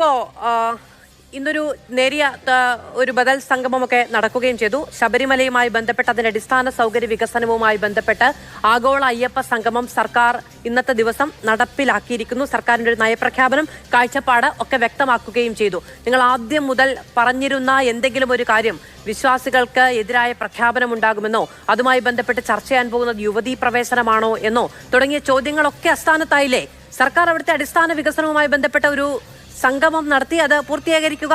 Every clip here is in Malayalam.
ഇപ്പോ ഇന്നൊരു നേരിയ ഒരു ബദൽ സംഗമമൊക്കെ നടക്കുകയും ചെയ്തു. ശബരിമലയുമായി ബന്ധപ്പെട്ട് അതിന്റെ അടിസ്ഥാന സൗകര്യ വികസനവുമായി ബന്ധപ്പെട്ട് ആഗോള അയ്യപ്പ സംഗമം സർക്കാർ ഇന്നത്തെ ദിവസം നടപ്പിലാക്കിയിരിക്കുന്നു. സർക്കാരിന്റെ ഒരു നയപ്രഖ്യാപനം കാഴ്ചപ്പാട് ഒക്കെ വ്യക്തമാക്കുകയും ചെയ്തു. നിങ്ങൾ ആദ്യം മുതൽ പറഞ്ഞിരുന്ന എന്തെങ്കിലും ഒരു കാര്യം വിശ്വാസികൾക്ക് എതിരായ പ്രഖ്യാപനം ഉണ്ടാകുമെന്നോ അതുമായി ബന്ധപ്പെട്ട് ചർച്ച ചെയ്യാൻ പോകുന്നത് യുവതീ പ്രവേശനമാണോ എന്നോ തുടങ്ങിയ ചോദ്യങ്ങളൊക്കെ അസ്ഥാനത്തായില്ലേ? സർക്കാർ അവിടുത്തെ അടിസ്ഥാന വികസനവുമായി ബന്ധപ്പെട്ട ഒരു സംഗമം നടത്തി അത് പൂർത്തീകരിക്കുക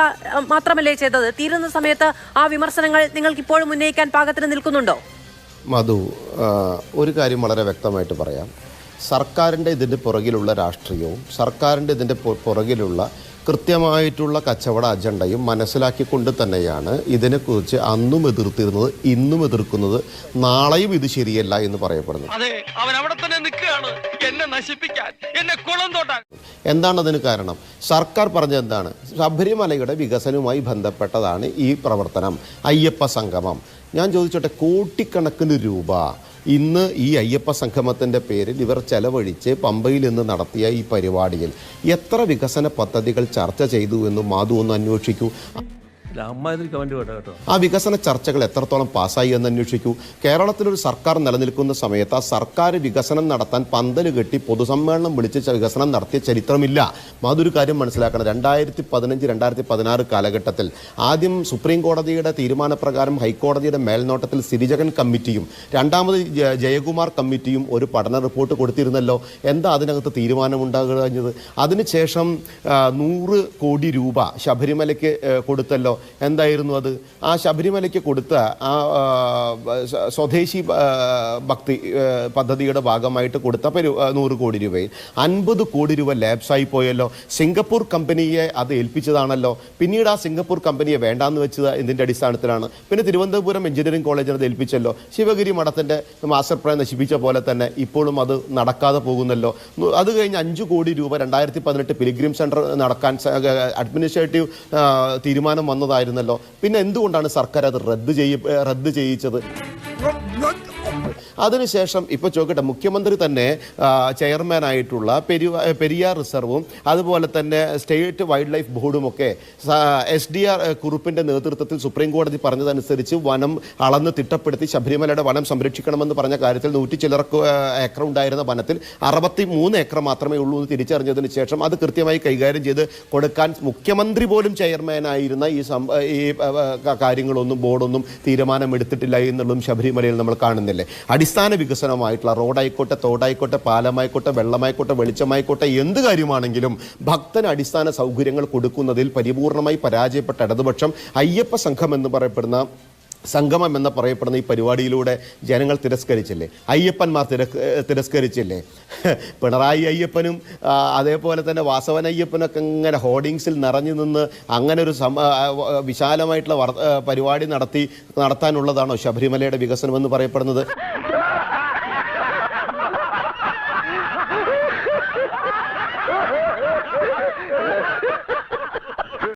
മാത്രമല്ലേ ചെയ്തത്? തീരുന്ന സമയത്ത് ആ വിമർശനങ്ങൾ നിങ്ങൾക്ക് ഇപ്പോഴും ഉന്നയിക്കാൻ പാകത്തിന് നിൽക്കുന്നുണ്ടോ? മധു ഒരു കാര്യം വളരെ വ്യക്തമായിട്ട് പറയാം. സർക്കാരിന്റെ ഇതിന്റെ പുറകിലുള്ള രാഷ്ട്രീയവും സർക്കാരിന്റെ ഇതിന്റെ പുറകിലുള്ള കൃത്യമായിട്ടുള്ള കച്ചവട അജണ്ടയും മനസ്സിലാക്കിക്കൊണ്ട് തന്നെയാണ് ഇതിനെക്കുറിച്ച് അന്നും എതിർത്തിരുന്നത് ഇന്നും എതിർക്കുന്നത്. നാളെയും ഇത് ശരിയല്ല എന്ന് പറയപ്പെടുന്നു എന്താണ് അതിന് കാരണം? സർക്കാർ പറഞ്ഞ എന്താണ്? ശബരിമലയുടെ വികസനവുമായി ബന്ധപ്പെട്ടതാണ് ഈ പ്രവർത്തനം. അയ്യപ്പ സംഗമം. ഞാൻ ചോദിച്ചോട്ടെ കോടിക്കണക്കിന് രൂപ ഇന്ന് ഈ അയ്യപ്പ സംഗമത്തിന്റെ പേരിൽ ഇവർ ചെലവഴിച്ച് പമ്പയിൽ നിന്ന് നടത്തിയ ഈ പരിപാടിയിൽ എത്ര വികസന പദ്ധതികൾ ചർച്ച ചെയ്തു എന്ന് മാധു ഒന്ന് അന്വേഷിക്കൂ. ആ വികസന ചർച്ചകൾ എത്രത്തോളം പാസ്സായി എന്ന് അന്വേഷിക്കൂ. കേരളത്തിലൊരു സർക്കാർ നിലനിൽക്കുന്ന സമയത്ത് ആ സർക്കാർ വികസനം നടത്താൻ പന്തൽ കെട്ടി പൊതുസമ്മേളനം വിളിച്ച് വികസനം നടത്തിയ ചരിത്രമില്ല. അതൊരു കാര്യം മനസ്സിലാക്കണം. രണ്ടായിരത്തി പതിനഞ്ച് രണ്ടായിരത്തി പതിനാറ് കാലഘട്ടത്തിൽ ആദ്യം സുപ്രീം കോടതിയുടെ തീരുമാനപ്രകാരം ഹൈക്കോടതിയുടെ മേൽനോട്ടത്തിൽ സിരിജകൻ കമ്മിറ്റിയും രണ്ടാമത് ജയകുമാർ കമ്മിറ്റിയും ഒരു പഠന റിപ്പോർട്ട് കൊടുത്തിരുന്നല്ലോ. എന്താ അതിനകത്ത് തീരുമാനമുണ്ടാകുന്നത് അതിനുശേഷം ആ, നൂറ് കോടി രൂപ ശബരിമലയ്ക്ക് കൊടുത്തല്ലോ. എന്തായിരുന്നു അത്? ആ ശബരിമലയ്ക്ക് കൊടുത്ത ആ സ്വദേശി ഭക്തി പദ്ധതിയുടെ ഭാഗമായിട്ട് കൊടുത്ത പരു നൂറ് കോടി രൂപയിൽ. അൻപത് കോടി രൂപ ലാബ്സായി പോയല്ലോ. സിംഗപ്പൂർ കമ്പനിയെ അത് ഏൽപ്പിച്ചതാണല്ലോ. പിന്നീട് ആ സിംഗപ്പൂർ കമ്പനിയെ വേണ്ടാന്ന് വെച്ചത് ഇതിന്റെ അടിസ്ഥാനത്തിലാണ്. പിന്നെ തിരുവനന്തപുരം എഞ്ചിനീയറിംഗ് കോളേജിന് അത് ഏൽപ്പിച്ചല്ലോ. ശിവഗിരി മഠത്തിന്റെ മാസ്റ്റർ പ്ലാൻ നശിപ്പിച്ച പോലെ തന്നെ ഇപ്പോഴും അത് നടക്കാതെ പോകുന്നല്ലോ. അത് കഴിഞ്ഞ് അഞ്ച് കോടി രൂപ രണ്ടായിരത്തി പതിനെട്ട് പിലിഗ്രിം സെന്റർ നടക്കാൻ അഡ്മിനിസ്ട്രേറ്റീവ് തീരുമാനം തീരുമാനം വന്നതായിരുന്നല്ലോ പിന്നെ എന്തുകൊണ്ടാണ് സർക്കാർ അത് റദ്ദ് ചെയ്യ റദ്ദ് ചെയ്യിച്ചത്? അതിനുശേഷം ഇപ്പോൾ ചോദിക്കട്ടെ മുഖ്യമന്ത്രി തന്നെ ചെയർമാനായിട്ടുള്ള പെരി പെരിയാർ റിസർവും അതുപോലെ തന്നെ സ്റ്റേറ്റ് വൈൽഡ് ലൈഫ് ബോർഡും ഒക്കെ എസ് ഡി ആർ കുറുപ്പിന്റെ നേതൃത്വത്തിൽ സുപ്രീം കോടതി പറഞ്ഞതനുസരിച്ച് വനം അളന്ന് തിട്ടപ്പെടുത്തി ശബരിമലയുടെ വനം സംരക്ഷിക്കണമെന്ന് പറഞ്ഞ കാര്യത്തിൽ നൂറ്റി ചില്ലറ ഏക്കർ ഉണ്ടായിരുന്ന വനത്തിൽ അറുപത്തി മൂന്ന് ഏക്കർ മാത്രമേ ഉള്ളൂ എന്ന് തിരിച്ചറിഞ്ഞതിന് ശേഷം അത് കൃത്യമായി കൈകാര്യം ചെയ്ത് കൊടുക്കാൻ മുഖ്യമന്ത്രി പോലും ചെയർമാനായിരുന്ന ഈ ഈ കാര്യങ്ങളൊന്നും ബോർഡൊന്നും തീരുമാനമെടുത്തിട്ടില്ല എന്നുള്ളതും ശബരിമലയിൽ നമ്മൾ കാണുന്നില്ലേ? അടിസ്ഥാന വികസനമായിട്ടുള്ള റോഡായിക്കോട്ടെ തോടായിക്കോട്ടെ പാലമായിക്കോട്ടെ വെള്ളമായിക്കോട്ടെ വെളിച്ചമായിക്കോട്ടെ എന്ത് കാര്യമാണെങ്കിലും ഭക്തന് അടിസ്ഥാന സൗകര്യങ്ങൾ കൊടുക്കുന്നതിൽ പരിപൂർണമായി പരാജയപ്പെട്ട ഇടതുപക്ഷം അയ്യപ്പ സംഘം എന്ന് പറയപ്പെടുന്ന സംഗമം എന്ന് പറയപ്പെടുന്ന ഈ പരിപാടിയിലൂടെ ജനങ്ങൾ തിരസ്കരിച്ചില്ലേ? അയ്യപ്പന്മാർ തിര തിരസ്കരിച്ചില്ലേ? പിണറായി അയ്യപ്പനും അതേപോലെ തന്നെ വാസവൻ അയ്യപ്പനൊക്കെ ഇങ്ങനെ ഹോർഡിങ്സിൽ നിറഞ്ഞു നിന്ന് അങ്ങനെ ഒരു വിശാലമായിട്ടുള്ള പരിപാടി നടത്തി നടത്താനുള്ളതാണോ ശബരിമലയുടെ വികസനം എന്ന് പറയപ്പെടുന്നത്?